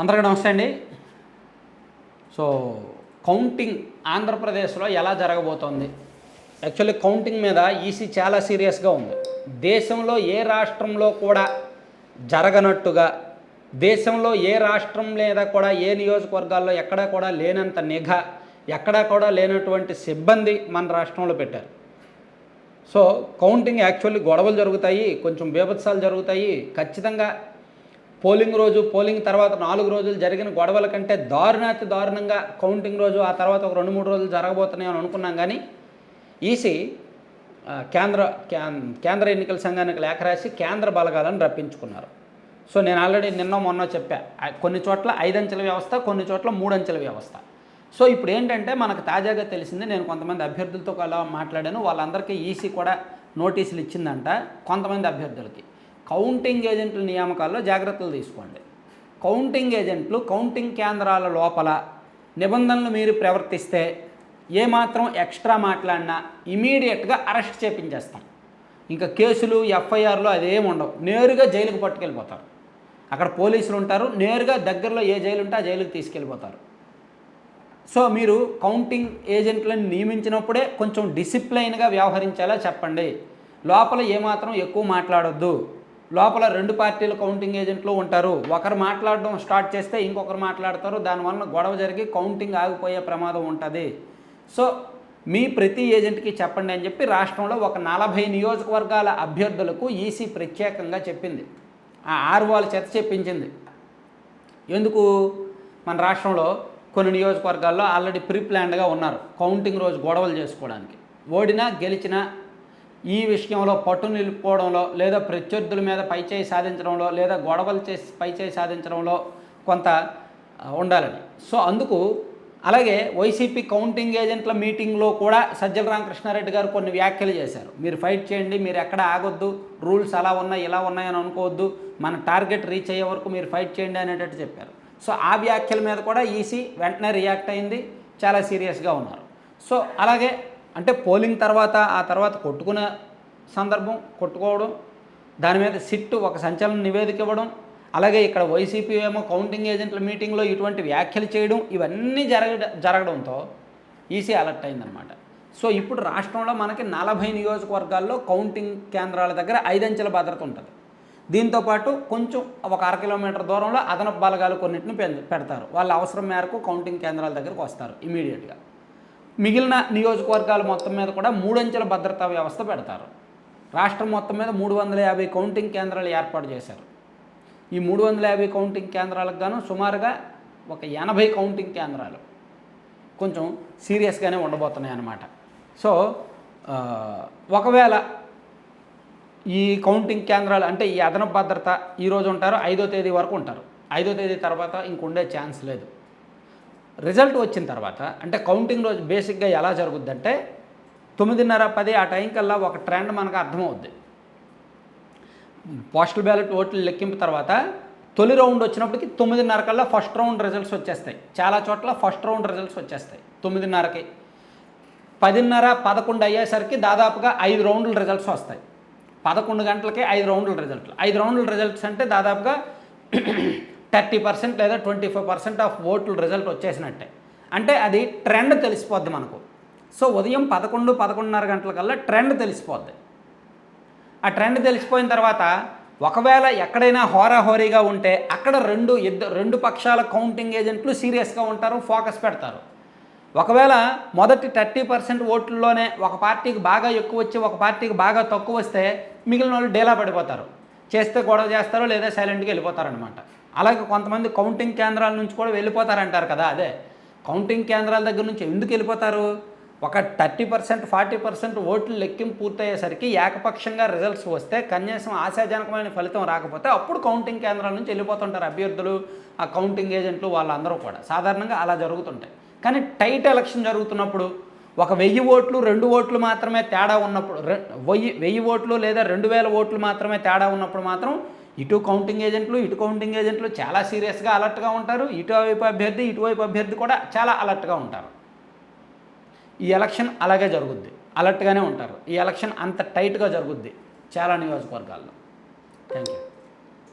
అందరికీ నమస్తే అండి. సో కౌంటింగ్ ఆంధ్రప్రదేశ్లో ఎలా జరగబోతోంది? యాక్చువల్లీ కౌంటింగ్ మీద ఈసీ చాలా సీరియస్గా ఉంది. దేశంలో ఏ రాష్ట్రంలో కూడా జరగనట్టుగా దేశంలో ఏ రాష్ట్రం లేదా కూడా ఏ నియోజకవర్గాల్లో ఎక్కడా కూడా లేనంత నిఘా ఎక్కడా కూడా లేనటువంటి సిబ్బంది మన రాష్ట్రంలో పెట్టారు. సో కౌంటింగ్ యాక్చువల్లీ గొడవలు జరుగుతాయి కొంచెం బీభత్సాలు జరుగుతాయి. ఖచ్చితంగా పోలింగ్ రోజు పోలింగ్ తర్వాత నాలుగు రోజులు జరిగిన గొడవల కంటే దారుణాతి దారుణంగా కౌంటింగ్ రోజు ఆ తర్వాత ఒక రెండు మూడు రోజులు జరగబోతున్నాయని అనుకున్నాం కానీ ఈసీ కేంద్ర కేంద్ర ఎన్నికల సంఘానికి లేఖ రాసి కేంద్ర బలగాలను రప్పించుకున్నారు. సో నేను ఆల్రెడీ నిన్న మొన్న చెప్పా కొన్ని చోట్ల ఐదంచెల వ్యవస్థ కొన్ని చోట్ల మూడంచెల వ్యవస్థ. సో ఇప్పుడు ఏంటంటే మనకు తాజాగా తెలిసింది నేను కొంతమంది అభ్యర్థులతో అలా మాట్లాడాను వాళ్ళందరికీ ఈసీ కూడా నోటీసులు ఇచ్చిందంట కొంతమంది అభ్యర్థులకి. కౌంటింగ్ ఏజెంట్ల నియామకాల్లో జాగ్రత్తలు తీసుకోండి. కౌంటింగ్ ఏజెంట్లు కౌంటింగ్ కేంద్రాల లోపల నిబంధనలు మీరు ప్రవర్తిస్తే ఏమాత్రం ఎక్స్ట్రా మాట్లాడినా ఇమీడియట్గా అరెస్ట్ చేపించేస్తాం ఇంకా కేసులు ఎఫ్ఐఆర్లు అదేం ఉండవు. నేరుగా జైలుకు పట్టుకెళ్ళిపోతారు. అక్కడ పోలీసులు ఉంటారు. నేరుగా దగ్గరలో ఏ జైలు ఉంటే ఆ జైలుకి తీసుకెళ్ళిపోతారు. సో మీరు కౌంటింగ్ ఏజెంట్లను నియమించినప్పుడే కొంచెం డిసిప్లైన్గా వ్యవహరించేలా చెప్పండి. లోపల ఏమాత్రం ఎక్కువ మాట్లాడొద్దు. లోపల రెండు పార్టీలు కౌంటింగ్ ఏజెంట్లు ఉంటారు. ఒకరు మాట్లాడడం స్టార్ట్ చేస్తే ఇంకొకరు మాట్లాడతారు. దానివల్ల గొడవ జరిగి కౌంటింగ్ ఆగిపోయే ప్రమాదం ఉంటుంది. సో మీ ప్రతి ఏజెంట్కి చెప్పండి అని చెప్పి రాష్ట్రంలో ఒక నలభై నియోజకవర్గాల అభ్యర్థులకు ఈసీ ప్రత్యేకంగా చెప్పింది. ఆ ఆరు వాళ్ళ చేత చెప్పించింది. ఎందుకు? మన రాష్ట్రంలో కొన్ని నియోజకవర్గాల్లో ఆల్రెడీ ప్రీ ప్లాన్డ్గా ఉన్నారు. కౌంటింగ్ రోజు గొడవలు చేసుకోవడానికి. ఓడినా గెలిచినా ఈ విషయంలో పట్టు నిలుపుకోవడంలో లేదా ప్రత్యర్థుల మీద పైచేయి సాధించడంలో లేదా గొడవలు చేసి పైచేయి సాధించడంలో కొంత ఉండాలని. సో అందుకు అలాగే వైసీపీ కౌంటింగ్ ఏజెంట్ల మీటింగ్లో కూడా సజ్జల రామకృష్ణారెడ్డి గారు కొన్ని వ్యాఖ్యలు చేశారు. మీరు ఫైట్ చేయండి మీరు ఎక్కడ ఆగొద్దు రూల్స్ అలా ఉన్నాయి ఇలా ఉన్నాయని అనుకోవద్దు మన టార్గెట్ రీచ్ అయ్యే వరకు మీరు ఫైట్ చేయండి అనేటట్టు చెప్పారు. సో ఆ వ్యాఖ్యల మీద కూడా ఈసీ వెంటనే రియాక్ట్ అయింది చాలా సీరియస్గా ఉన్నారు. సో అలాగే అంటే పోలింగ్ తర్వాత ఆ తర్వాత కొట్టుకునే సందర్భం కొట్టుకోవడం దాని మీద సిట్టు ఒక సంచలన నివేదిక ఇవ్వడం అలాగే ఇక్కడ వైసీపీ ఏమో కౌంటింగ్ ఏజెంట్ల మీటింగ్లో ఇటువంటి వ్యాఖ్యలు చేయడం ఇవన్నీ జరగ జరగడంతో ఈసీ అలర్ట్ అయిందనమాట సో ఇప్పుడు రాష్ట్రంలో మనకి నలభై నియోజకవర్గాల్లో కౌంటింగ్ కేంద్రాల దగ్గర ఐదంచెల భద్రత ఉంటుంది. దీంతోపాటు కొంచెం ఒక అర కిలోమీటర్ దూరంలో అదనపు బలగాలు కొన్నింటిని పెడతారు. వాళ్ళ అవసరం మేరకు కౌంటింగ్ కేంద్రాల దగ్గరకు వస్తారు ఇమీడియట్గా. మిగిలిన నియోజకవర్గాల మొత్తం మీద కూడా మూడంచెల భద్రతా వ్యవస్థ పెడతారు. రాష్ట్రం మొత్తం మీద మూడు వందల యాభై కౌంటింగ్ కేంద్రాలు ఏర్పాటు చేశారు. ఈ మూడు వందల యాభై కౌంటింగ్ కేంద్రాలకు గాను సుమారుగా ఒక ఎనభై కౌంటింగ్ కేంద్రాలు కొంచెం సీరియస్గానే ఉండబోతున్నాయి అన్నమాట సో ఒకవేళ ఈ కౌంటింగ్ కేంద్రాలు అంటే ఈ అదనపు భద్రత ఈరోజు ఉంటారు ఐదో తేదీ వరకు ఉంటారు. ఐదో తేదీ తర్వాత ఇంక ఉండే ఛాన్స్ లేదు. రిజల్ట్ వచ్చిన తర్వాత అంటే కౌంటింగ్ రోజు బేసిక్గా ఎలా జరుగుద్దంటే తొమ్మిదిన్నర పది ఆ టైం కల్లా ఒక ట్రెండ్ మనకు అర్థమవుద్ది. పోస్టల్ బ్యాలెట్ ఓట్లు లెక్కింపు తర్వాత తొలి రౌండ్ వచ్చినప్పటికి తొమ్మిదిన్నర కల్లా ఫస్ట్ రౌండ్ రిజల్ట్స్ వచ్చేస్తాయి. చాలా చోట్ల ఫస్ట్ రౌండ్ రిజల్ట్స్ వచ్చేస్తాయి తొమ్మిదిన్నరకి. పదిన్నర పదకొండు అయ్యేసరికి దాదాపుగా ఐదు రౌండ్ల రిజల్ట్స్ వస్తాయి. పదకొండు గంటలకి ఐదు రౌండ్ల రిజల్ట్లు. ఐదు రౌండ్ల రిజల్ట్స్ అంటే దాదాపుగా థర్టీ పర్సెంట్ లేదా ట్వంటీ ఫైవ్ పర్సెంట్ ఆఫ్ ఓట్లు రిజల్ట్ వచ్చేసినట్టే. అంటే అది ట్రెండ్ తెలిసిపోద్ది మనకు. సో ఉదయం పదకొండు పదకొండున్నర గంటలకల్లా ట్రెండ్ తెలిసిపోద్ది. ఆ ట్రెండ్ తెలిసిపోయిన తర్వాత ఒకవేళ ఎక్కడైనా హోరాహోరీగా ఉంటే అక్కడ రెండు ఇద్దరు రెండు పక్షాల కౌంటింగ్ ఏజెంట్లు సీరియస్గా ఉంటారు ఫోకస్ పెడతారు. ఒకవేళ మొదటి థర్టీ పర్సెంట్ ఓట్లలోనే ఒక పార్టీకి బాగా ఎక్కువ వచ్చి ఒక పార్టీకి బాగా తక్కువ వస్తే మిగిలిన వాళ్ళు డేలా పడిపోతారు. చేస్తే గొడవ చేస్తారు లేదా సైలెంట్గా వెళ్ళిపోతారనమాట అలాగే కొంతమంది కౌంటింగ్ కేంద్రాల నుంచి కూడా వెళ్ళిపోతారంటారు కదా అదే. కౌంటింగ్ కేంద్రాల దగ్గర నుంచి ఎందుకు వెళ్ళిపోతారు? ఒక థర్టీ పర్సెంట్ ఫార్టీ పర్సెంట్ ఓట్లు లెక్కింపు పూర్తయ్యేసరికి ఏకపక్షంగా రిజల్ట్స్ వస్తే కనీసం ఆశాజనకమైన ఫలితం రాకపోతే అప్పుడు కౌంటింగ్ కేంద్రాల నుంచి వెళ్ళిపోతుంటారు అభ్యర్థులు ఆ కౌంటింగ్ ఏజెంట్లు వాళ్ళందరూ కూడా. సాధారణంగా అలా జరుగుతుంటాయి. కానీ టైట్ ఎలక్షన్ జరుగుతున్నప్పుడు ఒక వెయ్యి ఓట్లు రెండు ఓట్లు మాత్రమే తేడా ఉన్నప్పుడు వెయ్యి వెయ్యి ఓట్లు లేదా రెండు వేల ఓట్లు మాత్రమే తేడా ఉన్నప్పుడు మాత్రం ఇటు కౌంటింగ్ ఏజెంట్లు ఇటు కౌంటింగ్ ఏజెంట్లు చాలా సీరియస్గా అలర్ట్గా ఉంటారు. ఇటువైపు అభ్యర్థి ఇటువైపు అభ్యర్థి కూడా చాలా అలర్ట్గా ఉంటారు. ఈ ఎలక్షన్ అలాగే జరుగుద్ది. అలర్ట్గానే ఉంటారు. ఈ ఎలక్షన్ అంత టైట్గా జరుగుద్ది. చాలా నియోజకవర్గాల్లో. Thank you